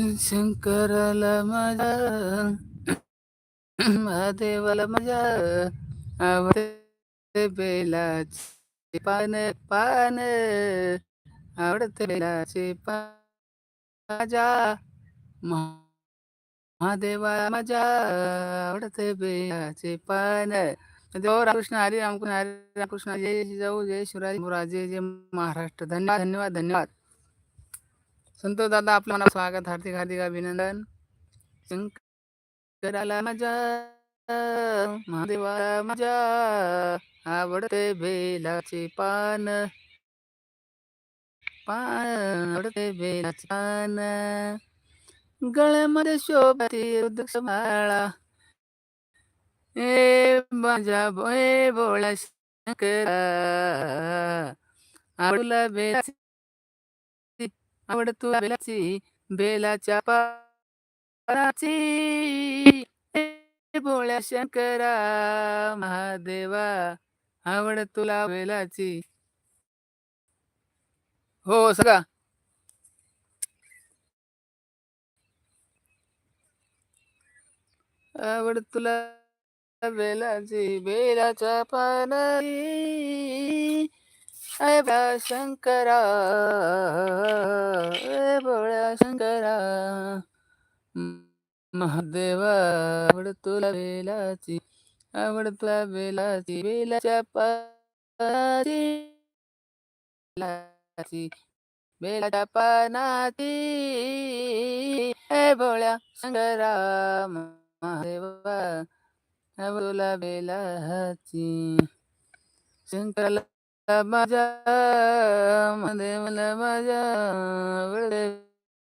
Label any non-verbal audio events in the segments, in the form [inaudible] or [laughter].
शंकराला माझ्या महादेवाला माझ्या आवडते बेलाचे पान पान आवडते बेलाचे पान माझ्या महादेवाला माझ्या आवडते बेलाचे पान. जय रामकृष्ण हरी रामकृष्ण हरी रामकृष्ण जय जाऊ जय शिवराज जय जय महाराष्ट्र धन्यवाद धन्यवाद धन्यवाद. संतोष दादा आपलं मना स्वागत हार्दिक हार्दिक अभिनंदन. शंकराला माझ्या महादेवाला माझ्या आवडते बेलाचे पान. पान आवडते बेलाचे पान. गळ्यामध्ये शोभती रुद्रक्ष माळा ए माझ्या ए बोळा शंकरा. आवडला बेलाची आवडतो बेलाची बेलाच्या पाची बोळ्या शंकरा महादेवा आवड तुला बेलाची. हो सगळा. आवड तुला बेलाची बेलाच्या पानाची. अय बा शंकरा भोळ्या बोळ्या शंकरा. महादेवा आवड तुला बेलाची आवड तुला बेलाची बेलाच्या पाची बेलाची बेलाच्या पानाची. ए भोळ्या शंकरा महादेवा आवडला बेलाची शंकराला माझ्या मला माझ्या आवडले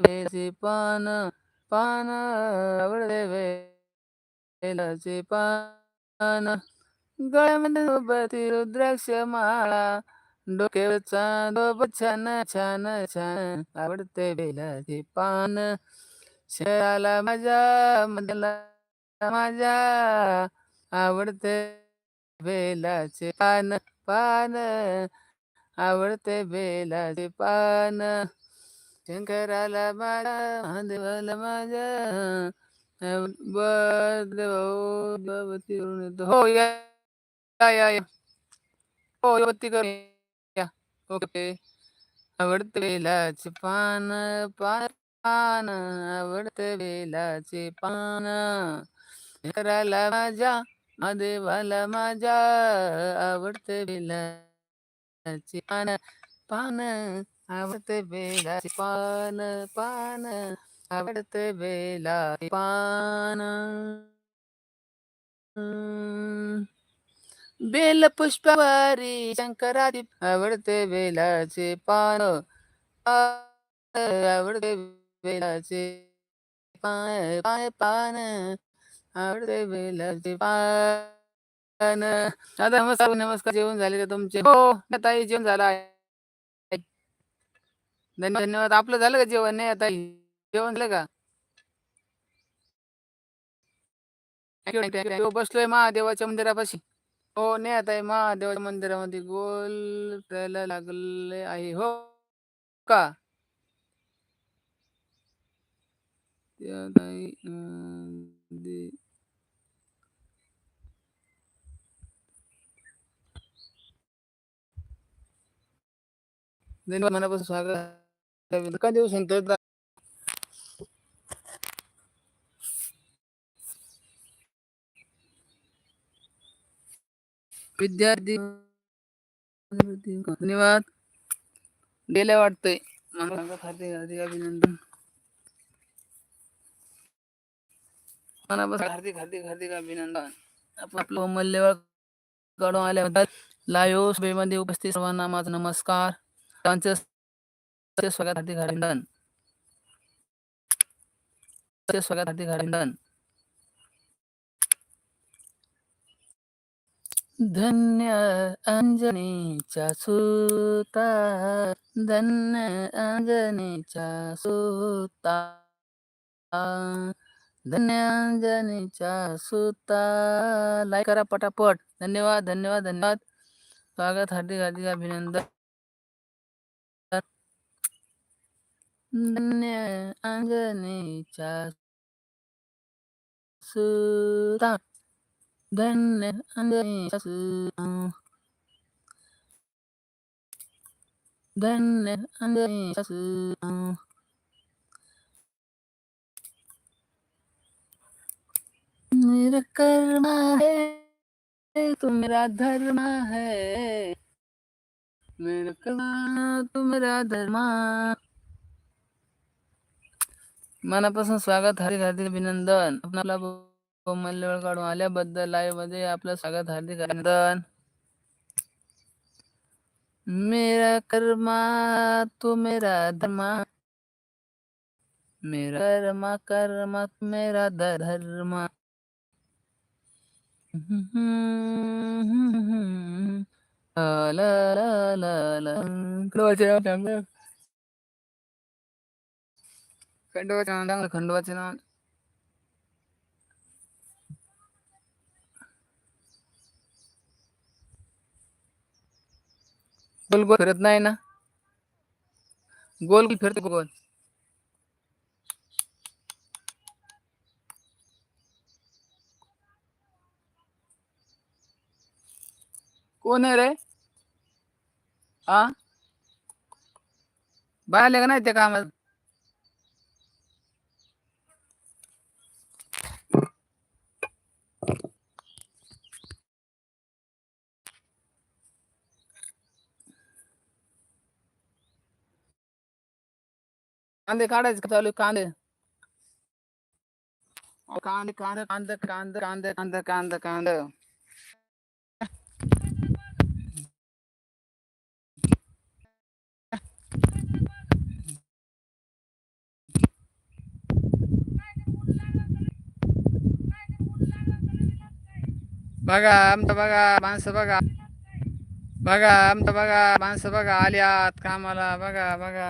बेलाचे पान पान आवडले बेलाचे पान गळ्यामध्ये सोबती रुद्राक्ष माळा डोक्यावर चांदोब छान छान छान आवडते बेलाचे पान शहराला माझ्या मधला माझ्या आवडते बेलाचे पान. पान आवडते बेलाचे पान. शंकराला माझ्या महादेवाला माझ्या बदवती हो या या या हो वरती कर या. ओके. आवडते बेलाचे पान पान पान. आवडते बेलाचे पान. शंकराला माझ्या महादेवाला माझ्या आवडते बेलाचे पान पान आवडते बेलाचे पान पान आवडते बेलाचे पान बेल पुष्पवारी शंकराची आवडते बेलाचे पान आवडते बेलाचे पान पान पान आवडते बेलाचे पान. आता नमस्कार नमस्कार. जेवण झाले का तुमचे? हो, हो ताई जेवण झालं आहे. धन्यवाद धन्यवाद. आपलं झालं का जेवण? नाही आता जेवण झालं का? हो, बसलोय महादेवाच्या मंदिरापाशी. हो नाही आता महादेवाच्या मंदिरामध्ये गोल फिरायला लागले आहे. हो का? त्या धन्यवाद मनापासून स्वागत का देऊ संतोष विद्यार्थी धन्यवाद गेल्या वाटतंय हार्दिक अभिनंदन मनापासून हार्दिक हार्दिक हार्दिक अभिनंदन आपण आपलं अमूल्य काढून आल्याबद्दल लाईव्ह सभेमध्ये उपस्थित सर्वांना माझा नमस्कार त्यांचं स्वागत हार्दिक अभिनंदन स्वागत हार्दिक अभिनंदन धन्य अंजनीच्या सुता धन्य अंजनीच्या सुता. धन्य अंजनीच्या सुता. लाईक करा पटापट. धन्यवाद धन्यवाद धन्यवाद. स्वागत हार्दिक हार्दिक अभिनंदन. अंजनीच्या सुता धन्य अंजनीच्या सुता धन्य अंजनीच्या सुता है तू मेरा धर्म है निरकर्मा कर्म तू मेरा मनापासून स्वागत, हार्दिक हार्दिक अभिनंदन. आपला कोमल्य वेळ काढून आल्याबद्दल लाईव्ह मध्ये आपलं स्वागत, हार्दिक अभिनंदन. मेरा कर्मा, तू मेरा धर्म. मेरा कर्मा कर्मा, तू मेरा धर्म. [laughs] ला ला ला ला गोल गोल फिरत नाही ना. गोल गोल फिरत गोल कौन है रे? हाँ बाहर लेगा ना नाही काम है कांदे काढायचे का चालू आहे? कांदे अहो, कांदे कांदे कांदे कांदे कांदे कांदे कांदे कांदे बघा आमचं बघा माणसं बघा बघा आमचं बघा माणसं बघा आल्यात कामाला बघा बघा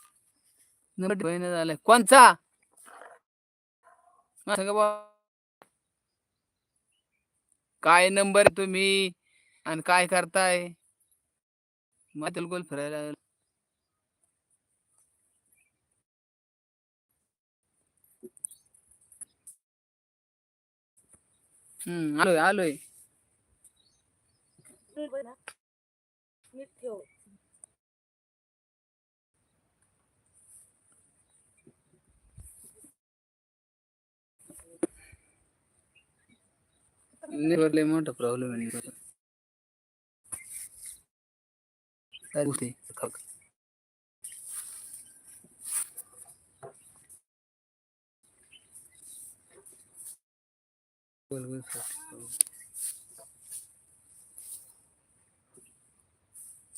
कोणचा? काय नंबर तुम्ही? आणि काय करताय? मातल गोल फिरायला हम्म आलोय आलोय. मी ठेव. नेटवर्क लय मोठा प्रॉब्लेम आहे बोल बोल.